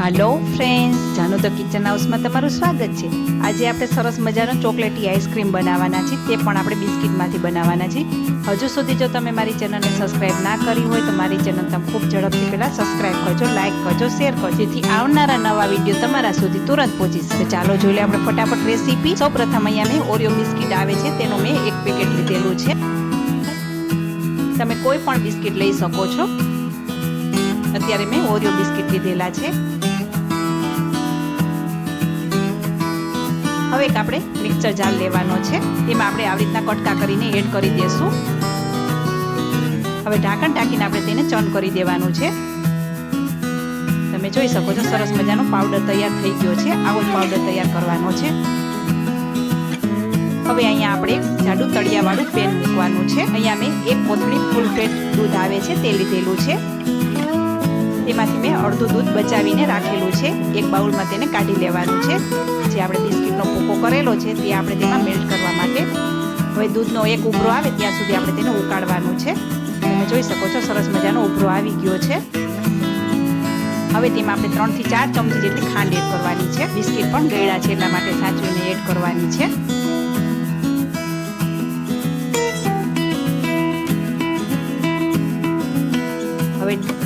Hello friends Janu the kitchen હાઉસમાં તમારું સ્વાગત છે. આજે આપણે સરસ મજાનો ચોકલેટી આઈસ્ક્રીમ બનાવવાના છે. તે પણ આપણે બિસ્કિટમાંથી બનાવવાના છે. હજુ સુધી જો તમે મારી ચેનલને સબસ્ક્રાઇબ ના કરી હોય તો મારી ચેનલ તમે ખૂબ ઝડપથી પહેલાં સબસ્ક્રાઇબ કરજો લાઇક કરજો શેર કરજો. જેથી આવનારા નવા વીડિયો તમારા સુધી તુરંત પહોંચી શકે. ચાલો જોઈ લે આપણે ફટાફટ રેસીપી સૌ પ્રથમ અહીંયા મેં ઓરિયો બિસ્કિટ આવે છે. તેનું મેં એક પેકેટ લીધેલું છે. તમે કોઈ પણ બિસ્કિટ લઈ શકો છો. અત્યારે મેં ઓરિયો બિસ્કિટ લીધેલા છે. હવે એક આપણે મિક્સર જાર લેવાનો છે. તેમાં આપણે આવી રીતના કટકા કરીને એડ કરી દેશું. હવે ઢાંકણ ઢાંકીને આપણે તેને ચર્ન કરી દેવાનું છે. તમે જોઈ શકો છો, સરસ મજાનો પાવડર તૈયાર થઈ ગયો છે. આવો જ પાવડર તૈયાર કરવાનો છે. હવે અહીંયા આપણે જાડું તળિયાવાળું પેન મૂકવાનું છે. અહીંયા મેં એક કોથળી ફૂલ ફેટ દૂધ આવે છે, તે લીધેલું છે. તેમાંથી મેં અડધું દૂધ બચાવીને રાખેલું છે. એક બાઉલમાં તેને કાઢી લેવાનું છે. જે આપણે બિસ્કિટનો ભૂકો કરેલો છે તે આપણે તેમાં મેલ્ટ કરવા માટે. હવે દૂધનો એક ઉભરો આવે ત્યાં સુધી આપણે તેને ઉકાળવાનું છે. તમે જોઈ શકો છો, સરસ મજાનો ઉભરો આવી ગયો છે. હવે તેમાં આપણે ત્રણથી ચાર ચમચી જેટલી ખાંડ એડ કરવાની છે. બિસ્કિટ પણ ગળ્યા છે એટલા માટે સાચવીને એડ કરવાની છે.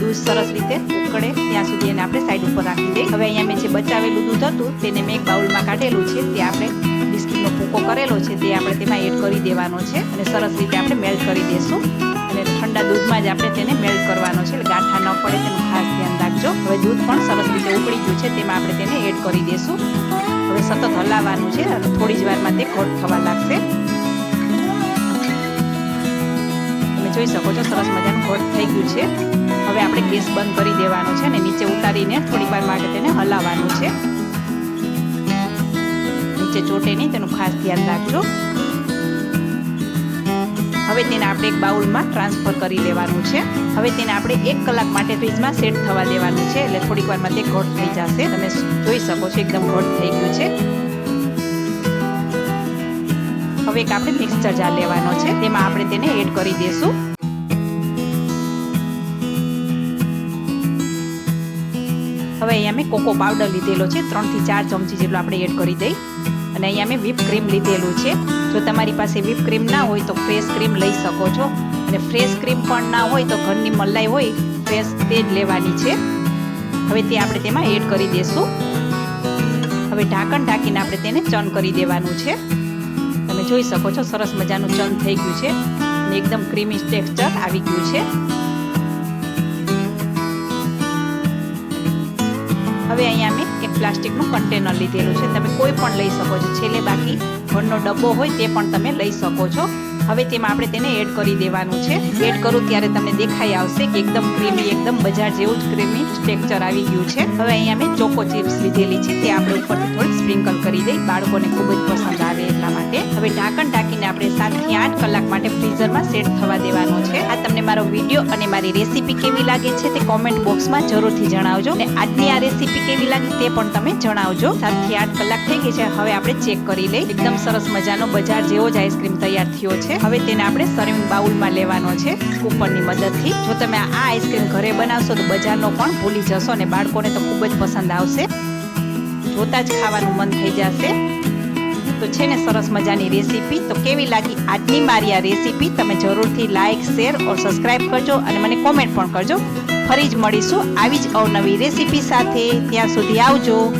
દૂધ સરસ રીતે ઉકળે. ત્યાં સુધી એને આપણે સાઈડ ઉપર રાખી દઈએ. હવે અહીંયા મેં જે બચાવેલું દૂધ હતું, તેને મેં એક બાઉલમાં કાઢેલું છે. તે આપણે બિસ્કીટનો ભૂકો કરેલો છે, તે આપણે તેમાં એડ કરી દેવાનો છે અને સરસ રીતે આપણે મેલ્ટ કરી દઈશું અને ઠંડા દૂધમાં જ આપણે તેને મેલ્ટ કરવાનો છે. એટલે ગાંઠા ન પડે, તેનું ખાસ ધ્યાન રાખજો. હવે દૂધ પણ સરસ રીતે ઉકળી ગયું છે, તેમાં આપણે તેને એડ કરી દઈશું હવે સતત હલાવવાનું છે અને થોડી જ વારમાં તે ઘટ થવા લાગશે. તમે જોઈ શકો છો, સરસ મજાનું ઘટ થઈ ગયું છે. હવે આપણે ગેસ બંધ કરી દેવાનો છે અને નીચે ઉતારીને થોડી વાર માટે તેને હલાવવાનું છે. નીચે ચોટે નહીં, તેનું ખાસ ધ્યાન રાખજો. હવે તેને આપણે એક બાઉલમાં ટ્રાન્સફર કરી લેવાનું છે. હવે તેને આપણે એક કલાક માટે ફ્રીજમાં સેટ થવા દેવાનું છે, એટલે થોડીક વારમાં તે ઘટ થઈ જશે. તમે જોઈ શકો છો, એકદમ ઘટ થઈ ગયું છે. હવે એક આપણે મિક્સચર જાર લેવાનો છે, તેમાં આપણે તેને એડ કરી દઈશું હવે અહીંયા મેં કોકો પાવડર લીધેલો છે, ત્રણથી ચાર ચમચી જેટલો આપણે એડ કરી દઈ. અને અહીંયા મેં વ્હીપ ક્રીમ લીધેલું છે. જો તમારી પાસે વ્હીપ ક્રીમ ના હોય તો ફ્રેશ ક્રીમ લઈ શકો છો. અને ફ્રેશ ક્રીમ પણ ના હોય તો ઘરની મલાઈ હોય ફ્રેશ તે જ લેવાની છે. હવે તે આપણે તેમાં એડ કરી દઈશું હવે ઢાંકણ ઢાંકીને આપણે તેને ચન કરી દેવાનું છે. તમે જોઈ શકો છો, સરસ મજાનું ચન થઈ ગયું છે. અને એકદમ ક્રીમી ટેક્સચર આવી ગયું છે. હવે અહીંયા મેં એક પ્લાસ્ટિકનું કન્ટેનર લીધેલું છે. તમે કોઈ પણ લઈ શકો છો. છેલ્લે બાકી ઘરનો ડબ્બો હોય તે પણ તમે લઈ શકો છો. હવે તેમાં આપણે તેને એડ કરી દેવાનું છે. એડ કરું ત્યારે તમને દેખાઈ આવશે કે એકદમ ક્રીમી એકદમ બજાર જેવું જ ક્રીમી ટેક્સચર આવી ગયું છે. હવે અહીંયા મેં ચોકો ચિપ્સ લીધેલી છે. તે આપણે ઉપરથી થોડી સ્પ્રિંકલ કરી દઈ. બાળકોને ખૂબ જ પસંદ આવે એટલા માટે. હવે ઢાંકણ ઢાંકીને આપણે સાતથી આઠ કલાક માટે ફ્રીઝરમાં સેટ થવા દેવાનો છે. આ તમને મારો વીડિયો અને મારી રેસીપી કેવી લાગે છે તે કોમેન્ટ બોક્સમાં જરૂરથી જણાવજો. અને આજની આ રેસીપી કેવી લાગી તે પણ તમે જણાવજો. સાતથી આઠ કલાક થઈ ગઈ છે. હવે આપણે ચેક કરી લઈ. એકદમ સરસ મજાનો બજાર જેવો જ આઈસ્ક્રીમ તૈયાર થયો છે. હવે તેને આપણે સર્વિંગ બાઉલમાં લેવાનો છે સ્કૂપરની મદદથી. જો તમે આ આઈસ્ક્રીમ ઘરે બનાવશો તો બજારનો પણ ભૂલી જશો અને બાળકોને તો ખૂબ જ પસંદ આવશે. જોતા જ ખાવાનું મન થઈ જશે. તો છે ને સરસ મજાની રેસીપી. તો કેવી લાગી આજની મારી આ રેસીપી? તમે જરૂરથી લાઇક શેર ઓર સબસ્ક્રાઇબ કરજો અને મને કોમેન્ટ પણ કરજો. ફરી જ મળીશું આવી જ અવનવી રેસીપી સાથે. ત્યાં સુધી આવજો.